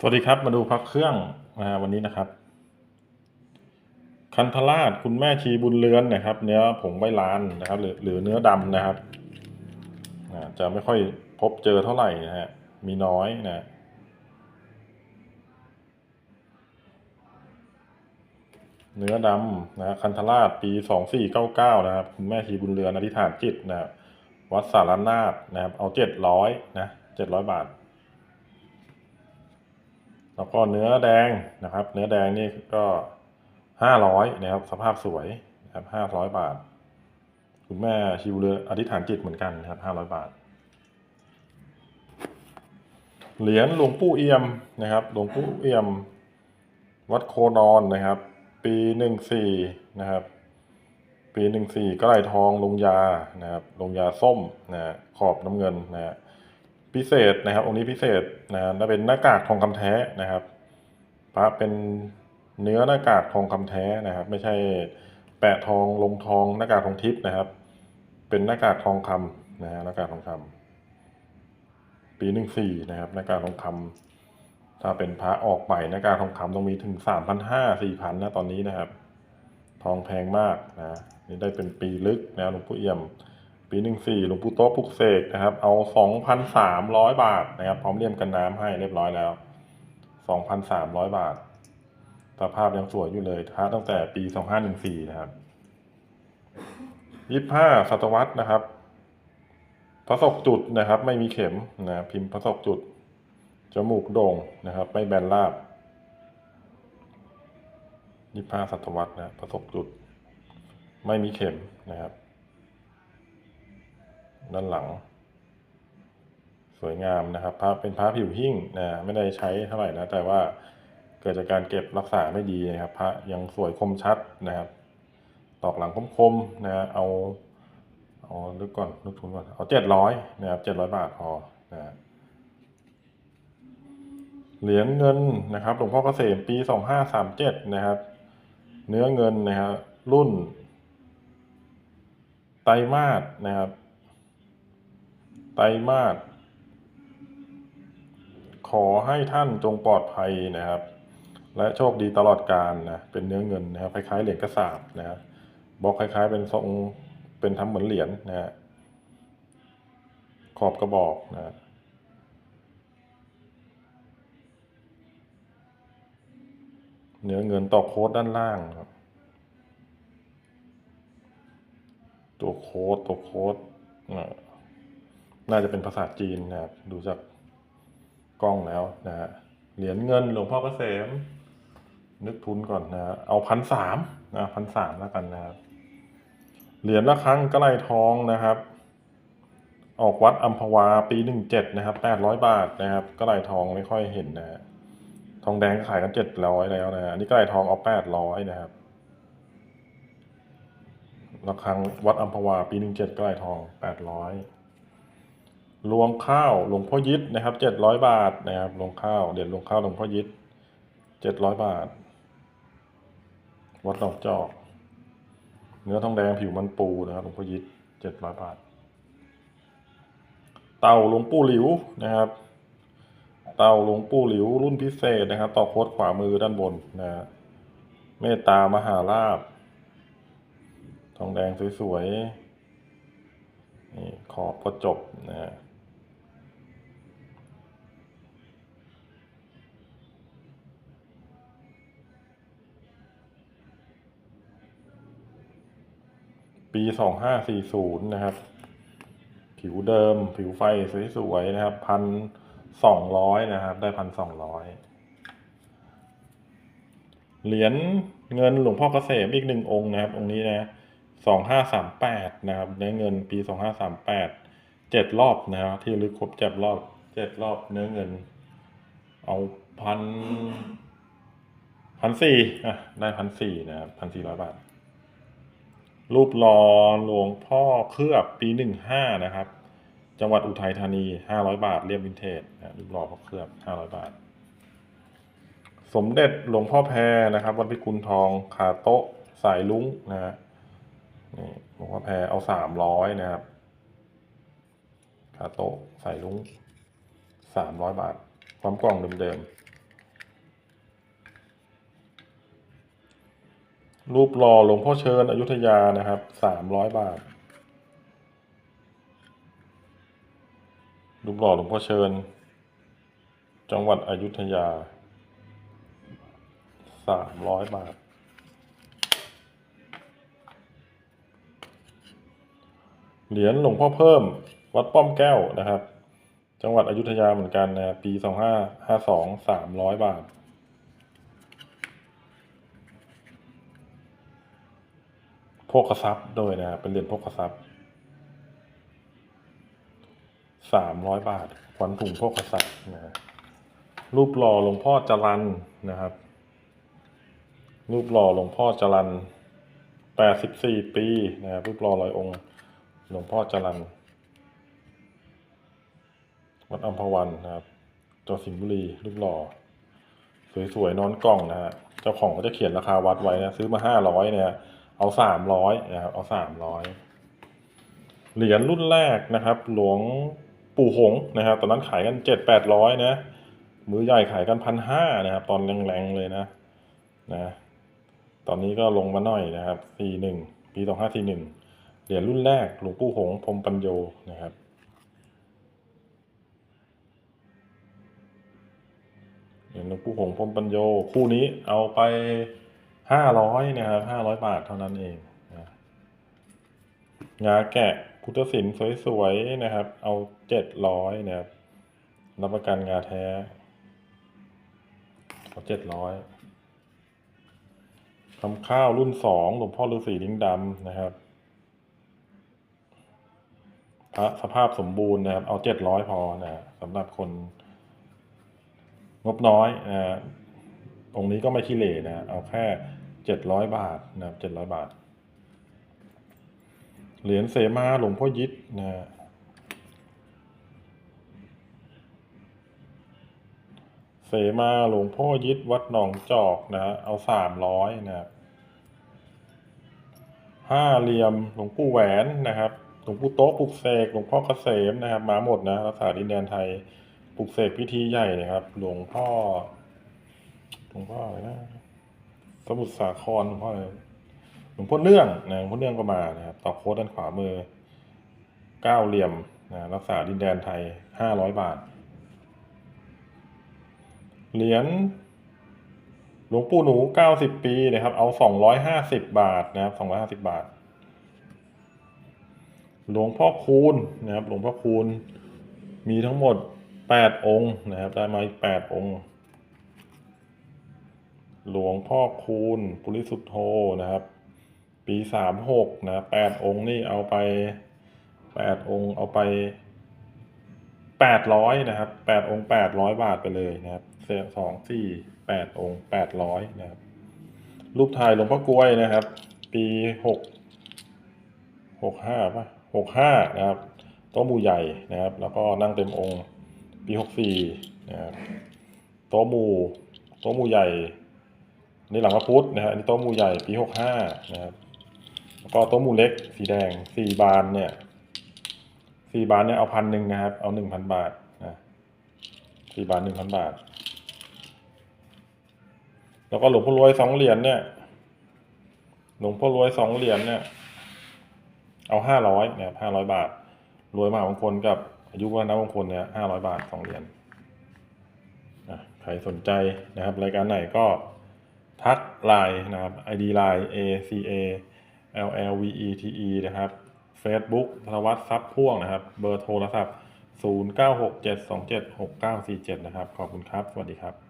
สวัสดีครับ มาดูพักเครื่องนะฮะวันนี้นะครับ คันธราชคุณแม่ชีบุญเรือนนะครับ เนื้อผงใบลานนะครับ หรือหรือเนื้อดำนะครับจะไม่ค่อยพบเจอเท่าไหร่นะฮะมีน้อยนะเนื้อดำนะคันธราชปีสองสี่เก้าเก้านะครับ คุณแม่ชีบุญเรือนอธิษฐานจิตนะครับวัดสารนาฏนะครับ เอาเจ็ดร้อยนะเจ็ดร้อยบาท แล้วก็เนื้อแดงนะครับ เนื้อแดงนี่ก็ห้าร้อยนะครับ สภาพสวยนะครับห้าร้อยบาท คุณแม่ชิวเรืออธิษฐานจิตเหมือนกันนะครับห้าร้อยบาท เหรียญหลวงปู่เอี่ยมนะครับ หลวงปู่เอี่ยม วัดโคนอนนะครับ ปีหนึ่งสี่นะครับ ปีหนึ่งสี่ก็ไหลทองลงยานะครับลงยาส้มนะขอบน้ำเงินนะฮะ พิเศษนะครับ องค์นี้พิเศษนะน่าเป็นหน้ากากทองคำแท้นะครับพระเป็นเนื้อหน้ากากทองคำแท้นะครับ ไม่ใช่แปะทองลงทองหน้ากากทองทิพย์นะครับ เป็นหน้ากากทองคำนะฮะหน้ากากทองคำปีหนึ่งสี่นะครับหน้ากากทองคำถ้าเป็นพระออกใหม่หน้ากากทองคำต้องมีถึงสามพันห้าสี่พันนะตอนนี้นะครับ ทองแพงมากนะนี่ได้เป็นปีลึกนะหลวงปู่เอี่ยม ปีหนึ่งสี่หลวงปู่โต๊ะปลุกเสกนะครับ เอาสองพันสามร้อยบาทนะครับ พร้อมเลี่ยมกันน้ำให้เรียบร้อยแล้วสองพันสามร้อยบาทสภาพยังสวยอยู่เลยพระตั้งแต่ปีสองห้าหนึ่งสี่นะครับยี่ห้าศตวรรษนะครับพระศกจุดนะครับ ไม่มีเข็มนะพิมพ์พระศกจุด จมูกโด่งนะครับ ไม่แบนราบยี่ห้าศตวรรษนะพระศกจุด ไม่มีเข็มนะครับ ด้านหลัง สวยงามนะครับพระเป็นพระผิวหิ้งนะไม่ได้ใช้เท่าไหร่นะ แต่ว่าเกิดจากการเก็บรักษาไม่ดีนะครับ พระยังสวยคมชัดนะครับตอกหลังคมๆนะเอาเอาลึกก่อนลึกทุนก่อนเอาเจ็ดร้อยนะครับเจ็ดร้อยบาทพอนะเหรียญเงินนะครับหลวงพ่อเกษมปีสองห้าสามเจ็ดนะครับ เนื้อเงินนะครับรุ่นไตรมาสนะครับ ไตรมาสขอให้ท่านจงปลอดภัยนะครับ และโชคดีตลอดกาลนะเป็นเนื้อเงินนะครับคล้ายๆเหรียญกระสาบนะบอกคล้าย ๆ เป็นทรงเป็นทำเหมือนเหรียญนะฮะขอบกระบอกนะเนื้อเงินต่อโค้ดด้านล่างครับ ตัวโค้ดตัวโค้ดอ่า น่าจะเป็นภาษาจีนนะครับ ดูจากกล้องแล้วนะฮะ เหรียญเงินหลวงพ่อเกษม นึกทุนก่อนนะฮะเอาพันสามนะพันสามแล้วกันนะครับ เหรียญละครั้งกระไรทองนะครับ ออกวัดอัมพวาปีหนึ่งเจ็ดนะครับแปดร้อยบาทนะครับกระไรทองไม่ค่อยเห็นนะฮะ ทองแดงขายกันเจ็ดร้อยแล้วนะฮะนี่กระไรทองเอาแปดร้อยนะครับระฆังวัดอัมพวาปีหนึ่งเจ็ดใกล้ทองแปดร้อย รวงข้าวหลวงพ่อยิดนะครับเจ็ดร้อยบาทนะครับรวงข้าวเด่นรวงข้าวหลวงพ่อยิดเจ็ดร้อยบาท วัดหนองจอก เนื้อทองแดงผิวมันปูนะครับหลวงพ่อยิดเจ็ดร้อยบาท เต่าหลวงปู่หลิวนะครับ เต่าหลวงปู่หลิวรุ่นพิเศษนะครับ ต่อโคดขวามือด้านบนนะเมตตามหาลาภทองแดงสวยๆนี่ขอบกระจบนะฮะ ปีสองห้าสี่ศูนย์นะครับ ผิวเดิม ผิวไฟสวยๆนะครับพันสองร้อยนะครับ ได้พันสองร้อยเหรียญเงินหลวงพ่อเกษมอีกหนึ่งองค์นะครับ องค์นี้นะสองห้าสามแปดนะครับเนื้อเงินปีสองห้าสามแปดเจ็ดรอบนะครับที่ลึกครบเจ็ดรอบเจ็ดรอบเนื้อเงิน เอาพันพันสี่อะได้พันสี่นะครับพันสี่ร้อยบาท รูปหล่อหลวงพ่อเคลือบปีหนึ่งห้านะครับ จังหวัดอุทัยธานีห้าร้อยบาทเรียบวินเทจนะรูปหล่อพ่อเคลือบห้าร้อยบาท สมเด็จหลวงพ่อแพรนะครับวัดพิกุลทองขาโต๊ะสายลุ้งนะฮะนี่หลวงพ่อแพรเอาสามร้อยนะครับขาโต๊ะสายลุ้งสามร้อยบาท ความกล่องเดิม รูปหล่อหลวงพ่อเชิญอยุธยานะครับสามร้อยบาท รูปหล่อหลวงพ่อเชิญ จังหวัดอยุธยาสามร้อยบาท เหรียญหลวงพ่อเพิ่ม วัดป้อมแก้วนะครับ จังหวัดอยุธยาเหมือนกันนะปีสองห้าห้าสองสามร้อยบาท โภคทรัพย์ด้วยนะครับเป็นเหรียญโภคทรัพย์สามร้อยบาทขวัญถุงโภคทรัพย์นะฮะรูปหล่อหลวงพ่อจรันนะครับ รูปหล่อหลวงพ่อจรันแปดสิบสี่ปีนะครับรูปหล่อร้อยองค์ หลวงพ่อจรันวัดอัมพวันนะครับจังหวัดสิงห์บุรีรูปหล่อสวยๆนอนกล่องนะฮะเจ้าของก็จะเขียนราคาวัดไว้นะ ซื้อมาห้าร้อยเนี่ย เอาสามร้อยนะครับ เอาสามร้อยเหรียญรุ่นแรกนะครับ หลวงปู่หงนะครับ ตอนนั้นขายกันเจ็ดแปดร้อยนะ มือใหญ่ขายกันพันห้านะครับ ตอนแรงๆเลยนะ นะ ตอนนี้ก็ลงมาหน่อยนะครับสี่หนึ่งปีสองห้าสี่หนึ่งเหรียญรุ่นแรก หลวงปู่หงพรมปัญโยนะครับเหรียญหลวงปู่หงพรมปัญโยคู่นี้เอาไป ห้าร้อยนะครับห้าร้อยบาทเท่านั้นเองนะงาแกะพุทธศิลป์สวยๆนะครับ เอาเจ็ดร้อยนะครับรับประกันงาแท้เอาเจ็ดร้อยทำข้าวรุ่นสองหลวงพ่อฤาษีลิงดำนะครับพระสภาพสมบูรณ์นะครับ เอาเจ็ดร้อยพอนะสำหรับคนงบน้อยนะฮะองค์นี้ก็ไม่ขี้เหร่นะ เอาแค่ เจ็ดร้อยบาทนะครับเจ็ดร้อยบาท เหรียญเสมาหลวงพ่อยิดนะฮะเสมาหลวงพ่อยิดวัดหนองจอกนะฮะเอาสามร้อยนะครับห้าเหลี่ยมหลวงปู่แหวนนะครับหลวงปู่โต๊ะปลุกเสกหลวงพ่อเกษมนะครับ มาหมดนะรักษาดินแดนไทยปลุกเสกพิธีใหญ่นะครับ หลวงพ่อหลวงพ่ออะไรนะ สมุทรสาครหลวงพ่อหลวงพ่อเนื่องนะหลวงพ่อเนื่องก็มานะครับต่อโค้ดด้านขวามือเก้าเหลี่ยมนะรักษาดินแดนไทยห้าร้อยบาท เหรียญหลวงปู่หนูเก้าสิบปีนะครับ เอาสองร้อยห้าสิบบาทนะครับสองร้อยห้าสิบบาท หลวงพ่อคูณนะครับ หลวงพ่อคูณมีทั้งหมดแปดองค์นะครับ ได้มาอีกแปดองค์ หลวงพ่อคูณปุริสุทธโธนะครับ ปีสามหกนะแปดองค์นี่เอาไปแปดองค์เอาไปแปดร้อยนะครับแปดองค์แปดร้อยบาทไปเลยนะครับเศษสองสี่แปดองค์แปดร้อยนะครับ รูปถ่ายหลวงพ่อกล้วยนะครับ ปีหกหกห้าป่ะหกห้านะครับโต๊ะหมู่ใหญ่นะครับ แล้วก็นั่งเต็มองค์ ปีหกสี่นะครับโต๊ะหมู่โต๊ะหมู่ใหญ่ นี่หลังพระพุธนะฮะอันนี้โต๊ะหมู่ใหญ่ปีหกห้านะครับแล้วก็โต๊ะหมู่เล็กสีแดงสี่บานเนี่ยสี่บานเนี่ยเอาพันหนึ่งนะครับ เอาหนึ่งพันบาทนะสี่บานหนึ่งพันบาท แล้วก็หลวงพ่อรวยสองเหรียญเนี่ย หลวงพ่อรวยสองเหรียญเนี่ย เอาห้าร้อยนะครับห้าร้อยบาท รวยมหามงคลกับอายุวัฒนมงคลเนี่ยห้าร้อยบาทสองเหรียญใครสนใจนะครับ รายการไหนก็ ทักไลน์นะครับ ID ไลน์ A C A L L V E T E นะครับ Facebook ธนวัฒน์ทรัพย์พ่วงนะครับ เบอร์โทรศัพท์ 0967276947 นะครับ ขอบคุณครับ สวัสดีครับ